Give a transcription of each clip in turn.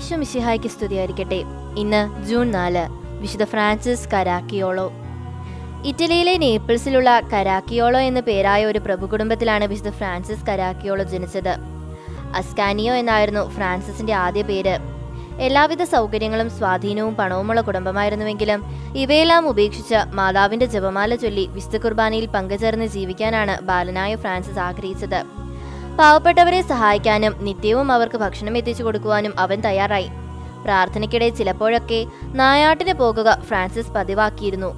ഈശോ മിശിഹായ്ക്ക് സ്തുതിയായിരിക്കട്ടെ. ഇന്ന് ജൂൺ നാല് വിശുദ്ധ ഫ്രാൻസിസ് കരാക്കിയോളോ. ഇറ്റലിയിലെ നേപ്പിൾസിലുള്ള കരാക്കിയോളോ എന്ന പേരായ ഒരു പ്രഭു കുടുംബത്തിലാണ് വിശുദ്ധ ഫ്രാൻസിസ് കരാക്കിയോളോ ജനിച്ചത്. അസ്കാനിയോ എന്നായിരുന്നു ഫ്രാൻസിസിന്റെ ആദ്യ പേര്. എല്ലാവിധ സൗകര്യങ്ങളും സ്വാധീനവും പണവുമുള്ള കുടുംബമായിരുന്നുവെങ്കിലും ഇവയെല്ലാം ഉപേക്ഷിച്ച് മാതാവിന്റെ ജപമാല ചൊല്ലി വിശുദ്ധ കുർബാനയിൽ പങ്കുചേർന്ന് ജീവിക്കാനാണ് ബാലനായ ഫ്രാൻസിസ് ആഗ്രഹിച്ചത്. പാവപ്പെട്ടവരെ സഹായിക്കാനും നിത്യവും അവർക്ക് ഭക്ഷണം എത്തിച്ചു കൊടുക്കുവാനും അവൻ തയ്യാറായി. പ്രാർത്ഥനയ്ക്കിടെ ചിലപ്പോഴൊക്കെ നായാട്ടിന് പോകുക ഫ്രാൻസിസ് പതിവാക്കിയിരുന്നു.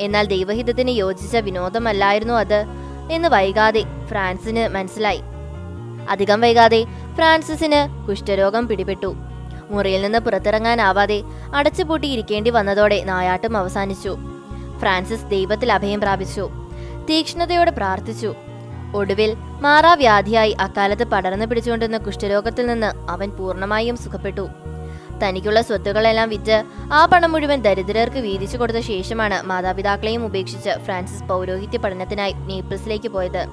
എന്നാൽ ദൈവഹിതത്തിന് യോജിച്ച വിനോദമല്ലായിരുന്നു അത് എന്ന് വൈകാതെ ഫ്രാൻസിന് മനസ്സിലായി. അധികം വൈകാതെ ഫ്രാൻസിസിന് കുഷ്ഠരോഗം പിടിപെട്ടു. മുറിയിൽ നിന്ന് പുറത്തിറങ്ങാനാവാതെ അടച്ചുപൂട്ടിയിരിക്കേണ്ടി വന്നതോടെ നായാട്ടം അവസാനിച്ചു. ഫ്രാൻസിസ് ദൈവത്തിൽ അഭയം പ്രാപിച്ചു. തീക്ഷ്ണതയോടെ പ്രാർത്ഥിച്ചു. ഒടുവിൽ മാറാവ്യാധിയായി അക്കാലത്ത് പടർന്നു പിടിച്ചുകൊണ്ടിരുന്ന കുഷ്ഠരോഗത്തിൽ നിന്ന് അവൻ പൂർണമായും സുഖപ്പെട്ടു. തനിക്കുള്ള സ്വത്തുക്കളെല്ലാം വിറ്റ് ആ പണം മുഴുവൻ ദരിദ്രർക്ക് വീതിച്ചു കൊടുത്ത ശേഷമാണ് മാതാപിതാക്കളെയും ഉപേക്ഷിച്ച് ഫ്രാൻസിസ് പൗരോഹിത്യ പഠനത്തിനായി നേപ്പിൾസിലേക്ക് പോയത്.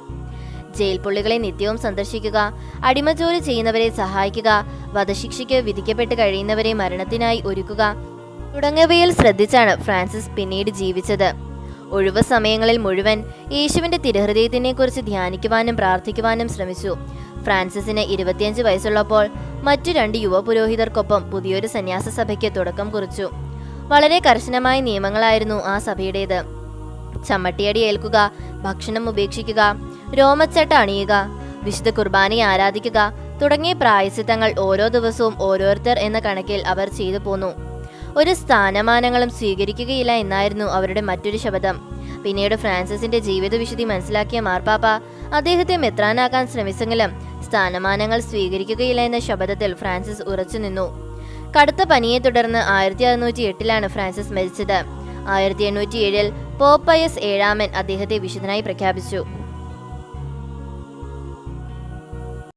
ജയിൽ പുള്ളികളെ നിത്യവും സന്ദർശിക്കുക അടിമജോലി ചെയ്യുന്നവരെ സഹായിക്കുക വധശിക്ഷയ്ക്ക് വിധിക്കപ്പെട്ട് കഴിയുന്നവരെ മരണത്തിനായി ഒരുക്കുക തുടങ്ങിയവയിൽ ശ്രദ്ധിച്ചാണ് ഫ്രാൻസിസ് പിന്നീട് ജീവിച്ചത്. ഒഴിവ് സമയങ്ങളിൽ മുഴുവൻ യേശുവിന്റെ തിരഹൃദയത്തിനെ കുറിച്ച് ധ്യാനിക്കുവാനും പ്രാർത്ഥിക്കുവാനും ശ്രമിച്ചു. ഫ്രാൻസിസിന് ഇരുപത്തിയഞ്ച് വയസ്സുള്ളപ്പോൾ മറ്റു രണ്ട് യുവ പുരോഹിതർക്കൊപ്പം പുതിയൊരു സന്യാസ സഭയ്ക്ക് തുടക്കം കുറിച്ചു. വളരെ കർശനമായ നിയമങ്ങളായിരുന്നു ആ സഭയുടേത്. ചമ്മട്ടിയടി ഏൽക്കുക ഭക്ഷണം ഉപേക്ഷിക്കുക രോമച്ചട്ട അണിയുക വിശുദ്ധ കുർബാനയെ ആരാധിക്കുക തുടങ്ങിയ പ്രായസിത്തങ്ങൾ ഓരോ ദിവസവും ഓരോരുത്തർ എന്ന കണക്കിൽ അവർ ചെയ്തു പോന്നു. ഒരു സ്ഥാനമാനങ്ങളും സ്വീകരിക്കുകയില്ല എന്നായിരുന്നു അവരുടെ മറ്റൊരു ശബ്ദം പിന്നീട് ഫ്രാൻസിസിന്റെ ജീവിത വിശുദ്ധി മനസ്സിലാക്കിയ മാർപ്പാപ്പ അദ്ദേഹത്തെ മെത്രാനാക്കാൻ ശ്രമിച്ചെങ്കിലും സ്ഥാനമാനങ്ങൾ സ്വീകരിക്കുകയില്ല എന്ന ശബ്ദത്തിൽ ഫ്രാൻസിസ് ഉറച്ചു നിന്നു. കടുത്ത പനിയെ തുടർന്ന് ആയിരത്തി അറുന്നൂറ്റി എട്ടിലാണ് ഫ്രാൻസിസ് മരിച്ചത്. ആയിരത്തി എണ്ണൂറ്റി ഏഴിൽ പോപ്പയസ് ഏഴാമൻ അദ്ദേഹത്തെ വിശുദ്ധനായി പ്രഖ്യാപിച്ചു.